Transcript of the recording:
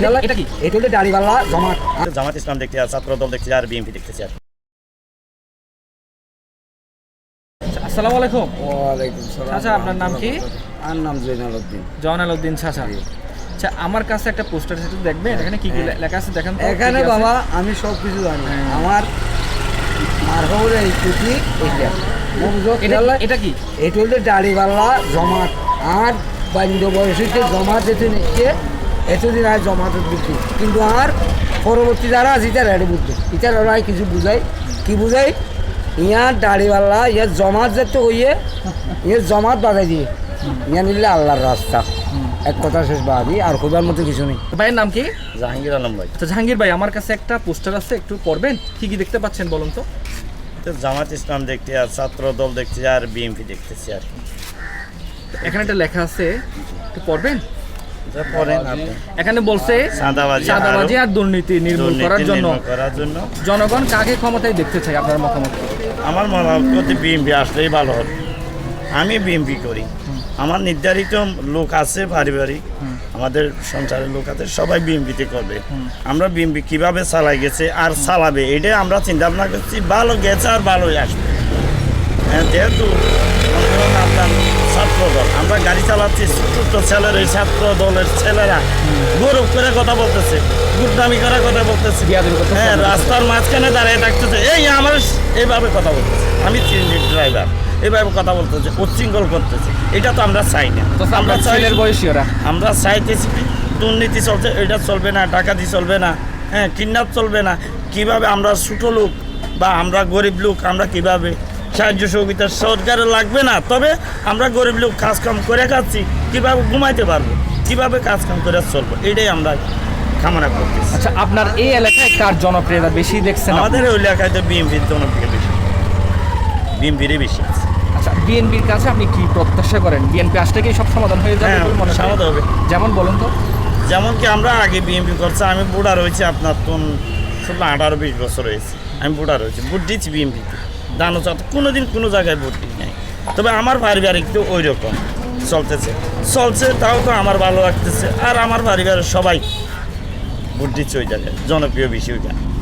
এটা- এটা কি? এটা হলো দাড়িওয়ালা জমাত। জামাত ইসলাম দেখতে আর ছাত্র দল দেখতে আর বিএনপি দেখতেছি আর আসসালামু আলাইকুম। ওয়ালাইকুম সালাম। চাচা, আপনার নাম কি? আর নাম জৈনাল উদ্দিন। জওয়ান উদ্দিন চাচা। আচ্ছা আমার কাছে একটা পোস্টার সেটা দেখবেন? এখানে কি কি লেখা আছে দেখেন এখানে বাবা আমি সব কিছু জানি আমার মার এই টুকি এইটা এটা এটা কি? এটা হলো দাড়িওয়ালা জমাত। আর বান্ধব বয়সীতে জমাত যেতে নিচ্ছে এতদিন আর জমাতে বুঝছি কিন্তু আর পরবর্তী যারা আছে ইতার এটা বুঝতো ইতার ওরা কিছু বুঝাই কি বুঝাই ইয়ার দাড়িওয়ালা ইয়ার জমাত যেতে হইয়ে ইয়ার জমাত বাজাই দিয়ে। ইয়া নিলে আল্লাহর রাস্তা। এক কথা শেষ বাদি আর খুবার মতো কিছু নেই। ভাইয়ের নাম কি? জাহাঙ্গীর আলম ভাই। আচ্ছা জাহাঙ্গীর ভাই আমার কাছে একটা পোস্টার আছে একটু পড়বেন? কি কি দেখতে পাচ্ছেন বলুন তো? তো জামাত ইসলাম দেখতে আর ছাত্র দল দেখতে আর বিএনপি দেখতেছি আর কি। এখানে একটা লেখা আছে একটু পড়বেন? এখানে বলছে চাঁদাবাজি চাঁদাবাজি আর দুর্নীতি নির্মূল করার জন্য। জনগণ কাকে ক্ষমতায় দেখতে চাই আপনার মতামত আমার হয় বিএনপি আসলেই ভালো হবে। আমি বিএনপি করি। আমার নির্ধারিত লোক আছে পারিবারিক। আমাদের সংসারের লোক আছে সবাই বিএনপিতে করবে। আমরা বিএনপি কীভাবে চালাই গেছে আর চালাবে এটাই আমরা চিন্তা ভাবনা করছি। ভালো গেছে আর ভালোই আসবে। হ্যাঁ, যেহেতু মনে করেন আপনার ছাত্র দল আমরা ছোট ছেলের ছাত্র দলের ছেলেরা। গৌরব করে কথা বলতেছে গুডনামি করে কথা বলতেছে। হ্যাঁ রাস্তার মাঝখানে দাঁড়িয়ে থাকতেছে। এই আমার এইভাবে কথা বলতেছে। আমি সিএনজি ড্রাইভার এইভাবে কথা বলতেছে উচ্ছৃঙ্খল করতেছে। এটা তো আমরা চাই না। আমরা ছেলের বয়সী ওরা। আমরা চাইতেছি দুর্নীতি চলছে এটা চলবে না ডাকাতি চলবে না। হ্যাঁ কিডন্যাপ চলবে না। কীভাবে আমরা ছোটো লোক বা আমরা গরিব লোক আমরা কীভাবে সাহায্য সহযোগিতা সরকারের লাগবে না। তবে আমরা গরিব লোক কাজ কাম করে খাচ্ছি কীভাবে ঘুমাইতে পারব? কীভাবে কাজ কাম করে চলবো? এটাই আমরা কামনা করতেছি। আচ্ছা আপনার এই এলাকায় কার জনপ্রিয়তা বেশি দেখছেন আমাদের ওই এলাকায় তো বিএনপির জনপ্রিয় বেশি। বিএনপিরই বেশি আছে। আচ্ছা বিএনপির কাছে আপনি কি প্রত্যাশা করেন? বিএনপি আসলে কি সব সমাধান হয়ে যাবে হ্যাঁ? সামাদ হবে। যেমন বলুন তো। যেমন কি আমরা আগে বিএমপি করছি আমি বুড়া রয়েছি আপনার তো ষোলো আঠারো বিশ বছর হয়েছে। আমি বুড়া রয়েছি ভোট দিচ্ছি বিএমপিতে দানো চাত কোনো দিন কোনো জায়গায় দিই নাই। তবে আমার পারিবারিক তো ওই রকম চলতেছে। চলছে, তাও তো আমার ভালো লাগতেছে। আর আমার পারিবারের সবাই দিচ্ছে ওই জায়গায় জনপ্রিয় ওইখানে